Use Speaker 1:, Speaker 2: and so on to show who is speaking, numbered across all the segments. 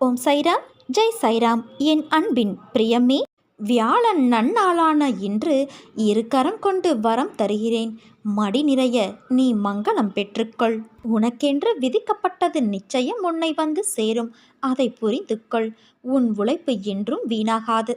Speaker 1: ஓம் சைராம் ஜெய் சைராம். என் அன்பின் பிரியமே வியாழன் நன்னாளான இன்று இருக்கரம் கொண்டு வரம் தருகிறேன். மடி நிறைய நீ மங்களம் பெற்றுக்கொள். உனக்கென்று விதிக்கப்பட்டது நிச்சயம் உன்னை வந்து சேரும். அதை புரிந்து கொள் உன் உழைப்பு என்றும் வீணாகாது.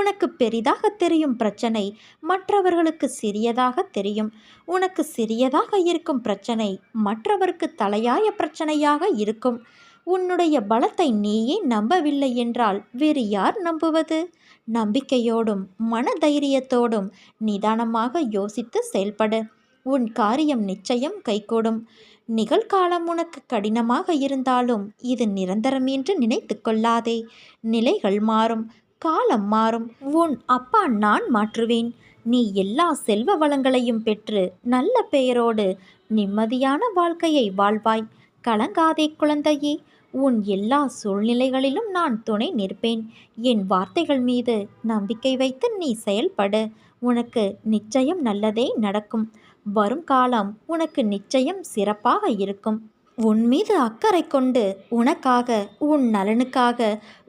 Speaker 1: உனக்கு பெரிதாக தெரியும் பிரச்சனை மற்றவர்களுக்கு சிறியதாக தெரியும். உனக்கு சிறியதாக இருக்கும் பிரச்சனை மற்றவருக்கு தலையாய பிரச்சனையாக இருக்கும். உன்னுடைய பலத்தை நீயே நம்பவில்லை என்றால் வேறு யார் நம்புவது? நம்பிக்கையோடும் மன தைரியத்தோடும் நிதானமாக யோசித்து செயல்படு. உன் காரியம் நிச்சயம் கைகூடும். நிகழ்காலம் உனக்கு கடினமாக இருந்தாலும் இது நிரந்தரம் என்று நினைத்து கொள்ளாதே. நிலைகள் மாறும். காலம் மாறும். உன் அப்பா நான் மாற்றுவேன். நீ எல்லா செல்வ வளங்களையும் பெற்று நல்ல பெயரோடு நிம்மதியான வாழ்க்கையை வாழ்வாய். கலங்காதே குழந்தையே. உன் எல்லா சூழ்நிலைகளிலும் நான் துணை நிற்பேன். என் வார்த்தைகள் மீது நம்பிக்கை வைத்து நீ செயல்படு. உனக்கு நிச்சயம் நல்லதே நடக்கும். வரும் காலம் உனக்கு நிச்சயம் சிறப்பாக இருக்கும். உன் மீது அக்கறை கொண்டு உனக்காக உன் நலனுக்காக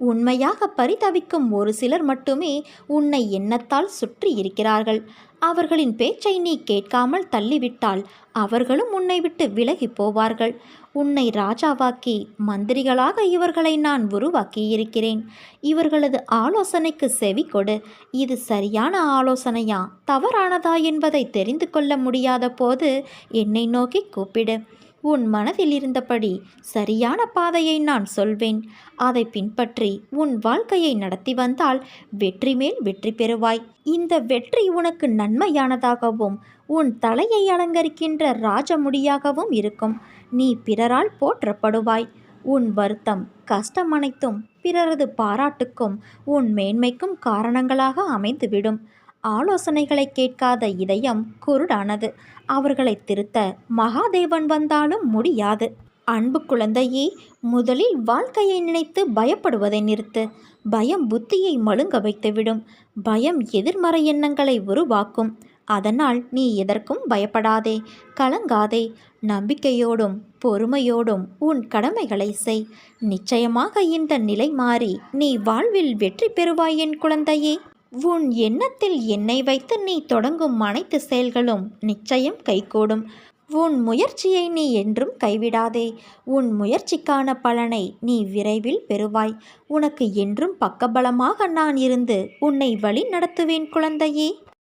Speaker 1: உண்மையாக பரிதவிக்கும் ஒரு சிலர் மட்டுமே உன்னை எண்ணத்தால் சுற்றி இருக்கிறார்கள். அவர்களின் பேச்சை நீ கேட்காமல் தள்ளிவிட்டால் அவர்களும் உன்னை விட்டு விலகி போவார்கள். உன்னை ராஜாவாக்கி மந்திரிகளாக இவர்களை நான் உருவாக்கியிருக்கிறேன். இவர்களது ஆலோசனைக்கு செவி கொடு. இது சரியான ஆலோசனையா தவறானதா என்பதை தெரிந்து கொள்ள முடியாத போது என்னை நோக்கி கூப்பிடு. உன் மனதில் இருந்தபடி சரியான பாதையை நான் சொல்வேன். அதை பின்பற்றி உன் வாழ்க்கையை நடத்தி வந்தால் வெற்றி மேல் வெற்றி பெறுவாய். இந்த வெற்றி உனக்கு நன்மையானதாகவும் உன் தலையை அலங்கரிக்கின்ற ராஜமுடியாகவும் இருக்கும். நீ பிறரால் போற்றப்படுவாய். உன் வருத்தம் கஷ்டம் அனைத்தும் பிறரது பாராட்டுக்கும் உன் மேன்மைக்கும் காரணங்களாக அமைந்துவிடும். ஆலோசனைகளை கேட்காத இதயம் குருடானது. அவர்களை திருத்த மகாதேவன் வந்தாலும் முடியாது. அன்பு குழந்தையே முதலில் வாழ்க்கையை நினைத்து பயப்படுவதை நிறுத்து. பயம் புத்தியை மழுங்க வைத்துவிடும். பயம் எதிர்மறை எண்ணங்களை உருவாக்கும். அதனால் நீ எதற்கும் பயப்படாதே கலங்காதே. நம்பிக்கையோடும் பொறுமையோடும் உன் கடமைகளை செய். நிச்சயமாக இந்த நிலை மாறி நீ வாழ்வில் வெற்றி பெறுவாய் என் குழந்தையே. உன் எண்ணத்தில் என்னை வைத்து நீ தொடங்கும் அனைத்து செயல்களும் நிச்சயம் கைகூடும். உன் முயற்சியை நீ என்றும் கைவிடாதே. உன் முயற்சிக்கான பலனை நீ விரைவில் பெறுவாய். உனக்கு என்றும் பக்கபலமாக நான் இருந்து உன்னை வழி நடத்துவேன் குழந்தையே.